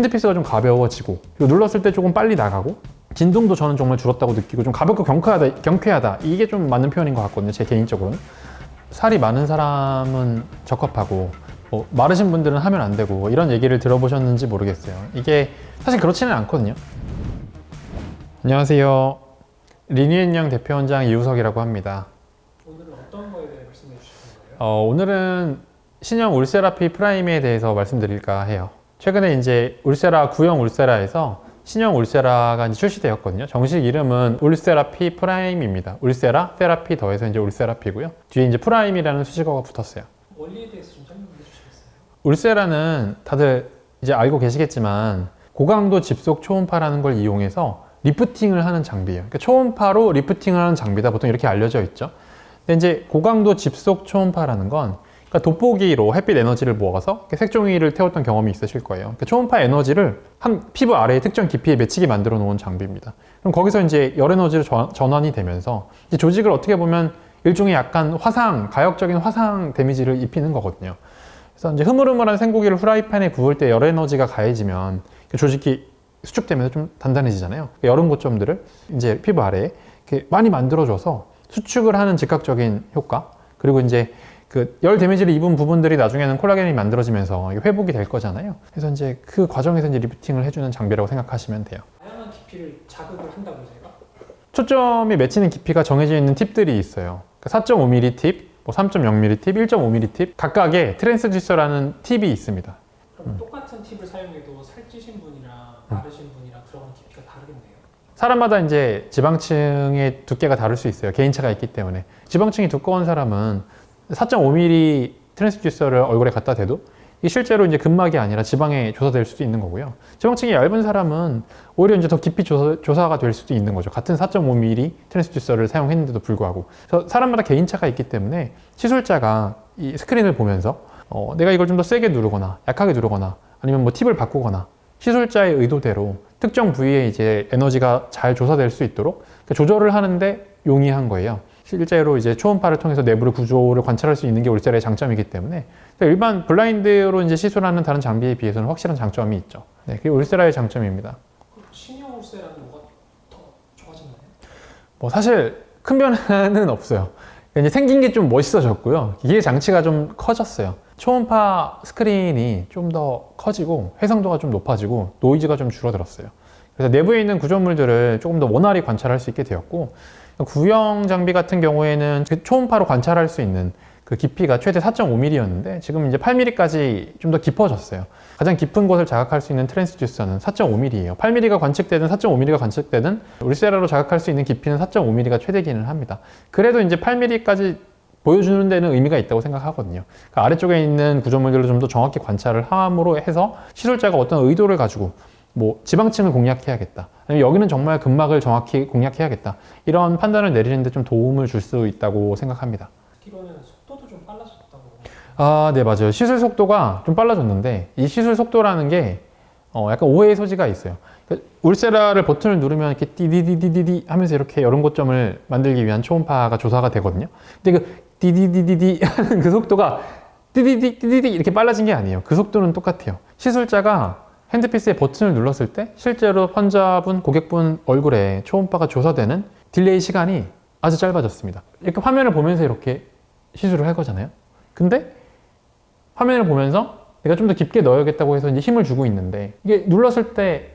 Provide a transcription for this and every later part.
핸드피스가 좀 가벼워지고 그리고 눌렀을 때 조금 빨리 나가고 진동도 저는 정말 줄었다고 느끼고 좀 가볍고 경쾌하다, 경쾌하다. 이게 좀 맞는 표현인 것 같거든요 제 개인적으로는. 살이 많은 사람은 적합하고 뭐 마르신 분들은 하면 안 되고 이런 얘기를 들어보셨는지 모르겠어요. 이게 사실 그렇지는 않거든요. 안녕하세요. 리니엔영 대표원장 이우석이라고 합니다. 오늘은 어떤 거에 대해 말씀해 주시는 거예요? 어, 오늘은 신형 울세라피 프라임에 대해서 말씀드릴까 해요. 최근에 이제 울세라 구형 울세라에서 신형 울세라가 이제 출시되었거든요. 정식 이름은 울세라피 프라임입니다. 울세라 테라피 더해서 이제 울세라피고요. 뒤에 이제 프라임이라는 수식어가 붙었어요. 원리에 대해서 좀 설명해 주시겠어요? 울세라는 다들 이제 알고 계시겠지만 고강도 집속 초음파라는 걸 이용해서 리프팅을 하는 장비예요. 그러니까 초음파로 리프팅을 하는 장비다 보통 이렇게 알려져 있죠. 근데 이제 고강도 집속 초음파라는 건 그러니까 돋보기로 햇빛 에너지를 모아서 색종이를 태웠던 경험이 있으실 거예요. 그러니까 초음파 에너지를 한 피부 아래의 특정 깊이에 맺히게 만들어 놓은 장비입니다. 그럼 거기서 이제 열 에너지로 전- 전환이 되면서 조직을 어떻게 보면 일종의 약간 화상, 가역적인 화상 데미지를 입히는 거거든요. 그래서 이제 흐물흐물한 생고기를 후라이팬에 구울 때 열 에너지가 가해지면 그 조직이 수축되면서 좀 단단해지잖아요. 그 여름 고점들을 이제 피부 아래에 이렇게 많이 만들어줘서 수축을 하는 즉각적인 효과 그리고 이제 그 열 데미지를 입은 부분들이 나중에는 콜라겐이 만들어지면서 회복이 될 거잖아요. 그래서 이제 그 과정에서 이제 리프팅을 해주는 장비라고 생각하시면 돼요. 다양한 깊이를 자극을 한다고 제가 초점이 맺히는 깊이가 정해져 있는 팁들이 있어요. 4.5mm 팁, 뭐 3.0mm 팁, 1.5mm 팁 각각의 트랜스듀서라는 팁이 있습니다. 그럼 똑같은 팁을 사용해도 살찌신 분이랑 마르신 분이랑 들어간 깊이가 다르겠네요. 사람마다 이제 지방층의 두께가 다를 수 있어요. 개인차가 있기 때문에. 지방층이 두꺼운 사람은 4.5mm 트랜스듀서를 얼굴에 갖다 대도 이 실제로 이제 근막이 아니라 지방에 조사될 수도 있는 거고요. 지방층이 얇은 사람은 오히려 이제 더 깊이 조사, 가될 수도 있는 거죠. 같은 4.5mm 트랜스듀서를 사용했는데도 불구하고. 사람마다 개인차가 있기 때문에 시술자가 이 스크린을 보면서 어, 내가 이걸 좀 더 세게 누르거나 약하게 누르거나 아니면 뭐 팁을 바꾸거나 시술자의 의도대로 특정 부위에 이제 에너지가 잘 조사될 수 있도록 그 조절을 하는데 용이한 거예요. 실제로 이제 초음파를 통해서 내부의 구조를 관찰할 수 있는 게 울세라의 장점이기 때문에 일반 블라인드로 이제 시술하는 다른 장비에 비해서는 확실한 장점이 있죠. 네, 그게 울세라의 장점입니다. 신형 울세라는 뭐가 더 좋아졌나요? 뭐 사실 큰 변화는 없어요. 이제 생긴 게 좀 멋있어졌고요. 기계 장치가 좀 커졌어요. 초음파 스크린이 좀 더 커지고 해상도가 좀 높아지고 노이즈가 좀 줄어들었어요. 그래서 내부에 있는 구조물들을 조금 더 원활히 관찰할 수 있게 되었고 구형 장비 같은 경우에는 그 초음파로 관찰할 수 있는 그 깊이가 최대 4.5mm였는데 지금 이제 8mm까지 좀 더 깊어졌어요. 가장 깊은 곳을 자극할 수 있는 트랜스듀서는 4.5mm예요. 8mm가 관측되든 4.5mm가 관측되든 울세라로 자극할 수 있는 깊이는 4.5mm가 최대기는 합니다. 그래도 이제 8mm까지 보여주는 데는 의미가 있다고 생각하거든요. 그러니까 아래쪽에 있는 구조물들을 좀 더 정확히 관찰을 함으로 해서 시술자가 어떤 의도를 가지고 뭐 지방층을 공략해야겠다. 여기는 정말 근막을 정확히 공략해야겠다. 이런 판단을 내리는데 좀 도움을 줄 수 있다고 생각합니다. 듣기로는 속도도 좀 빨라졌다고. 아, 네, 맞아요. 시술 속도가 좀 빨라졌는데, 이 시술 속도라는 게, 어, 약간 오해의 소지가 있어요. 그 울세라를 버튼을 누르면 이렇게 디디디디디디 하면서 이렇게 여름 고점을 만들기 위한 초음파가 조사가 되거든요. 근데 그 디디디디디 하는 그 속도가 디디디, 디디디 이렇게 빨라진 게 아니에요. 그 속도는 똑같아요. 시술자가 핸드피스의 버튼을 눌렀을 때 실제로 환자분, 고객분 얼굴에 초음파가 조사되는 딜레이 시간이 아주 짧아졌습니다. 이렇게 화면을 보면서 이렇게 시술을 할 거잖아요. 근데 화면을 보면서 내가 좀 더 깊게 넣어야겠다고 해서 이제 힘을 주고 있는데 이게 눌렀을 때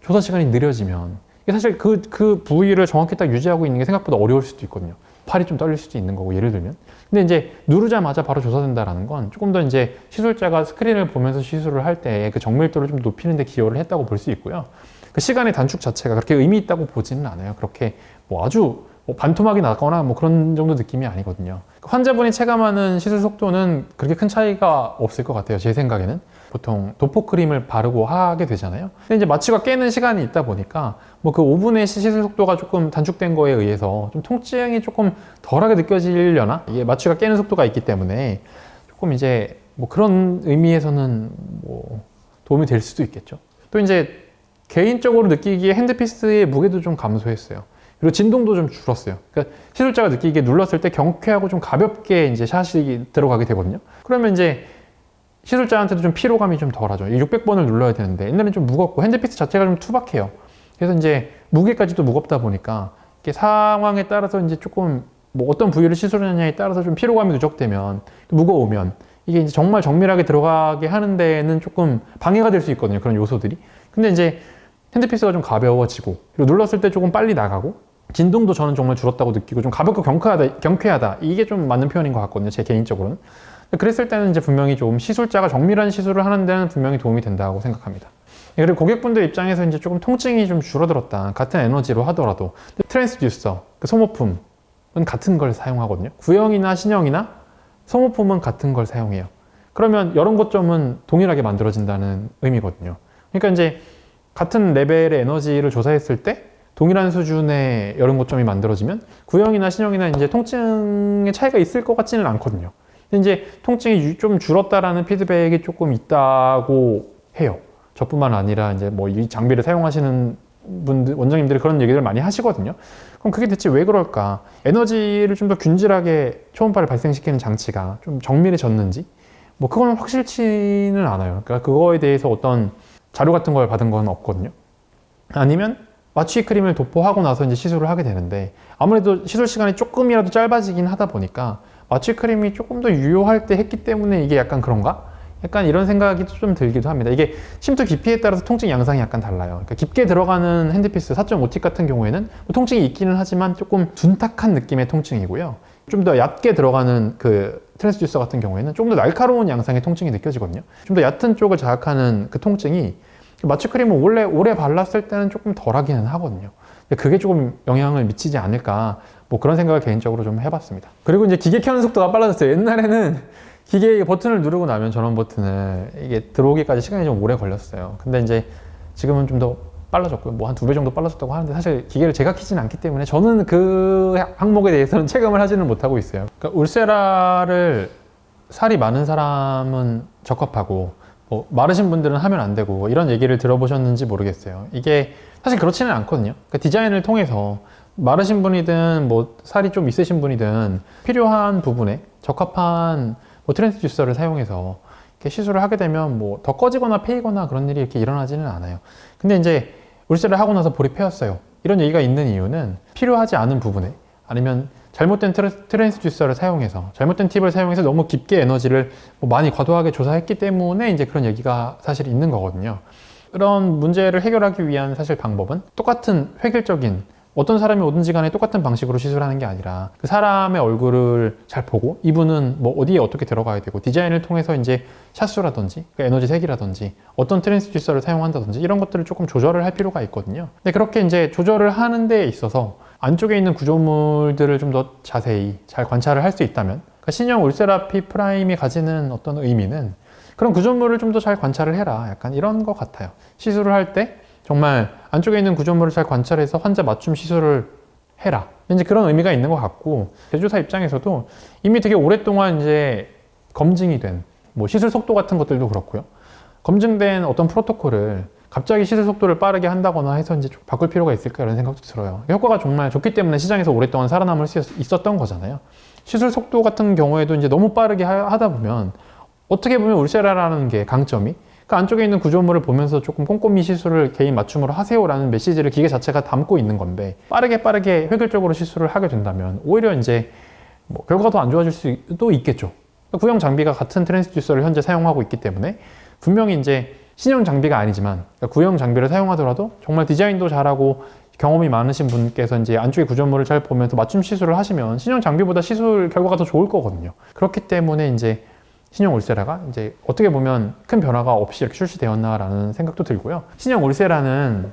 조사 시간이 느려지면 사실 그, 그 부위를 정확히 딱 유지하고 있는 게 생각보다 어려울 수도 있거든요. 팔이 좀 떨릴 수도 있는 거고 예를 들면. 근데 이제 누르자마자 바로 조사된다라는 건 조금 더 이제 시술자가 스크린을 보면서 시술을 할 때 그 정밀도를 좀 높이는 데 기여를 했다고 볼 수 있고요. 그 시간의 단축 자체가 그렇게 의미 있다고 보지는 않아요. 그렇게 뭐 아주 뭐 반토막이 나거나 뭐 그런 정도 느낌이 아니거든요. 환자분이 체감하는 시술 속도는 그렇게 큰 차이가 없을 것 같아요. 제 생각에는. 보통 도포 크림을 바르고 하게 되잖아요. 근데 이제 마취가 깨는 시간이 있다 보니까 뭐 그 5분의 시술 속도가 조금 단축된 거에 의해서 좀 통증이 조금 덜하게 느껴지려나? 이게 마취가 깨는 속도가 있기 때문에 조금 이제 뭐 그런 의미에서는 뭐 도움이 될 수도 있겠죠. 또 이제 개인적으로 느끼기에 핸드피스의 무게도 좀 감소했어요. 그리고 진동도 좀 줄었어요. 그러니까 시술자가 느끼기에 눌렀을 때 경쾌하고 좀 가볍게 이제 샷이 들어가게 되거든요. 그러면 이제 시술자한테도 좀 피로감이 좀 덜하죠. 이 600번을 눌러야 되는데 옛날엔 좀 무겁고 핸드피스 자체가 좀 투박해요. 그래서 이제 무게까지도 무겁다 보니까 이게 상황에 따라서 이제 조금 뭐 어떤 부위를 시술하느냐에 따라서 좀 피로감이 누적되면 또 무거우면 이게 이제 정말 정밀하게 들어가게 하는 데는 조금 방해가 될 수 있거든요. 그런 요소들이. 근데 이제 핸드피스가 좀 가벼워지고 그리고 눌렀을 때 조금 빨리 나가고 진동도 저는 정말 줄었다고 느끼고 좀 가볍고 경쾌하다, 경쾌하다 이게 좀 맞는 표현인 것 같거든요. 제 개인적으로는. 그랬을 때는 이제 분명히 좀 시술자가 정밀한 시술을 하는 데는 분명히 도움이 된다고 생각합니다. 그리고 고객분들 입장에서 이제 조금 통증이 좀 줄어들었다. 같은 에너지로 하더라도 트랜스듀서, 그 소모품은 같은 걸 사용하거든요. 구형이나 신형이나 소모품은 같은 걸 사용해요. 그러면 이런 고점은 동일하게 만들어진다는 의미거든요. 그러니까 이제 같은 레벨의 에너지를 조사했을 때 동일한 수준의 여름 고점이 만들어지면 구형이나 신형이나 이제 통증의 차이가 있을 것 같지는 않거든요. 이제 통증이 유- 좀 줄었다라는 피드백이 조금 있다고 해요. 저뿐만 아니라 이제 뭐 이 장비를 사용하시는 분들 원장님들이 그런 얘기를 많이 하시거든요. 그럼 그게 대체 왜 그럴까? 에너지를 좀 더 균질하게 초음파를 발생시키는 장치가 좀 정밀해졌는지 뭐 그건 확실치는 않아요. 그러니까 그거에 대해서 어떤 자료 같은 걸 받은 건 없거든요. 아니면 마취 크림을 도포하고 나서 이제 시술을 하게 되는데 아무래도 시술 시간이 조금이라도 짧아지긴 하다 보니까 마취 크림이 조금 더 유효할 때 했기 때문에 이게 약간 그런가? 약간 이런 생각이 좀 들기도 합니다. 이게 침투 깊이에 따라서 통증 양상이 약간 달라요. 그러니까 깊게 들어가는 핸드피스 4.5T 같은 경우에는 뭐 통증이 있기는 하지만 조금 둔탁한 느낌의 통증이고요. 좀 더 얕게 들어가는 그 트랜스듀서 같은 경우에는 조금 더 날카로운 양상의 통증이 느껴지거든요. 좀 더 얕은 쪽을 자극하는 그 통증이 마취 크림을 원래 오래 발랐을 때는 조금 덜하기는 하거든요. 그게 조금 영향을 미치지 않을까 뭐 그런 생각을 개인적으로 좀 해봤습니다. 그리고 이제 기계 켜는 속도가 빨라졌어요. 옛날에는 기계 버튼을 누르고 나면 전원 버튼을 이게 들어오기까지 시간이 좀 오래 걸렸어요. 근데 이제 지금은 좀 더 빨라졌고요. 뭐 한 두 배 정도 빨라졌다고 하는데 사실 기계를 제가 키진 않기 때문에 저는 그 항목에 대해서는 체감을 하지는 못하고 있어요. 그러니까 울세라를 살이 많은 사람은 적합하고 뭐 마르신 분들은 하면 안 되고 뭐 이런 얘기를 들어보셨는지 모르겠어요. 이게 사실 그렇지는 않거든요. 그러니까 디자인을 통해서 마르신 분이든 뭐 살이 좀 있으신 분이든 필요한 부분에 적합한 뭐 트랜스듀서를 사용해서 이렇게 시술을 하게 되면 뭐 더 꺼지거나 패이거나 그런 일이 이렇게 일어나지는 않아요. 근데 이제 울세를 하고 나서 볼이 패였어요. 이런 얘기가 있는 이유는 필요하지 않은 부분에 아니면 잘못된 트랜스듀서를 사용해서 잘못된 팁을 사용해서 너무 깊게 에너지를 뭐 많이 과도하게 조사했기 때문에 이제 그런 얘기가 사실 있는 거거든요. 그런 문제를 해결하기 위한 사실 방법은 똑같은 획일적인 어떤 사람이 오든지 간에 똑같은 방식으로 시술하는 게 아니라 그 사람의 얼굴을 잘 보고 이분은 뭐 어디에 어떻게 들어가야 되고 디자인을 통해서 이제 샷수라든지 그 에너지 색이라든지 어떤 트랜스듀서를 사용한다든지 이런 것들을 조금 조절을 할 필요가 있거든요. 근데 그렇게 이제 조절을 하는 데 있어서 안쪽에 있는 구조물들을 좀 더 자세히 잘 관찰을 할 수 있다면 그러니까 신형 울세라피 프라임이 가지는 어떤 의미는 그런 구조물을 좀 더 잘 관찰을 해라. 약간 이런 것 같아요. 시술을 할 때 정말 안쪽에 있는 구조물을 잘 관찰해서 환자 맞춤 시술을 해라. 이제 그런 의미가 있는 것 같고 제조사 입장에서도 이미 되게 오랫동안 이제 검증이 된 뭐 시술 속도 같은 것들도 그렇고요. 검증된 어떤 프로토콜을 갑자기 시술 속도를 빠르게 한다거나 해서 이제 좀 바꿀 필요가 있을까 이런 생각도 들어요. 효과가 정말 좋기 때문에 시장에서 오랫동안 살아남을 수 있- 있었던 거잖아요. 시술 속도 같은 경우에도 이제 너무 빠르게 하- 하다 보면 어떻게 보면 울세라라는 게 강점이 그 안쪽에 있는 구조물을 보면서 조금 꼼꼼히 시술을 개인 맞춤으로 하세요라는 메시지를 기계 자체가 담고 있는 건데 빠르게 빠르게 획일적으로 시술을 하게 된다면 오히려 이제 뭐 결과가 더안 좋아질 수도 있겠죠. 구형 장비가 같은 트랜스듀서를 현재 사용하고 있기 때문에 분명히 이제 신형 장비가 아니지만 그러니까 구형 장비를 사용하더라도 정말 디자인도 잘하고 경험이 많으신 분께서 이제 안쪽의 구조물을 잘 보면서 맞춤 시술을 하시면 신형 장비보다 시술 결과가 더 좋을 거거든요. 그렇기 때문에 이제 신형 울세라가 이제 어떻게 보면 큰 변화가 없이 이렇게 출시되었나라는 생각도 들고요. 신형 울세라는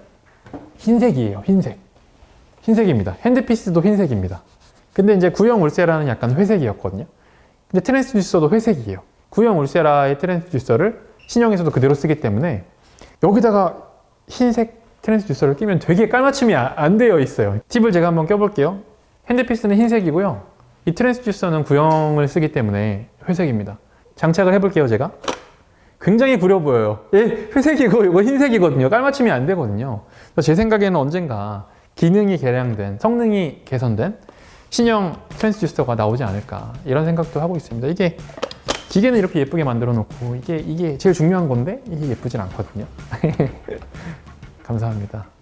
흰색이에요. 흰색. 흰색입니다. 핸드피스도 흰색입니다. 근데 이제 구형 울세라는 약간 회색이었거든요. 근데 트랜스듀서도 회색이에요. 구형 울세라의 트랜스듀서를 신형에서도 그대로 쓰기 때문에 여기다가 흰색 트랜스듀서를 끼면 되게 깔맞춤이 아- 안 되어 있어요. 팁을 제가 한번 껴볼게요. 핸드피스는 흰색이고요. 이 트랜스듀서는 구형을 쓰기 때문에 회색입니다. 장착을 해볼게요, 제가. 굉장히 구려 보여요. 예, 회색이고 이거 흰색이거든요. 깔맞춤이 안 되거든요. 제 생각에는 언젠가 기능이 개량된, 성능이 개선된 신형 트랜스듀서가 나오지 않을까 이런 생각도 하고 있습니다. 이게 기계는 이렇게 예쁘게 만들어 놓고 이게 이게 제일 중요한 건데 이게 예쁘진 않거든요. 감사합니다.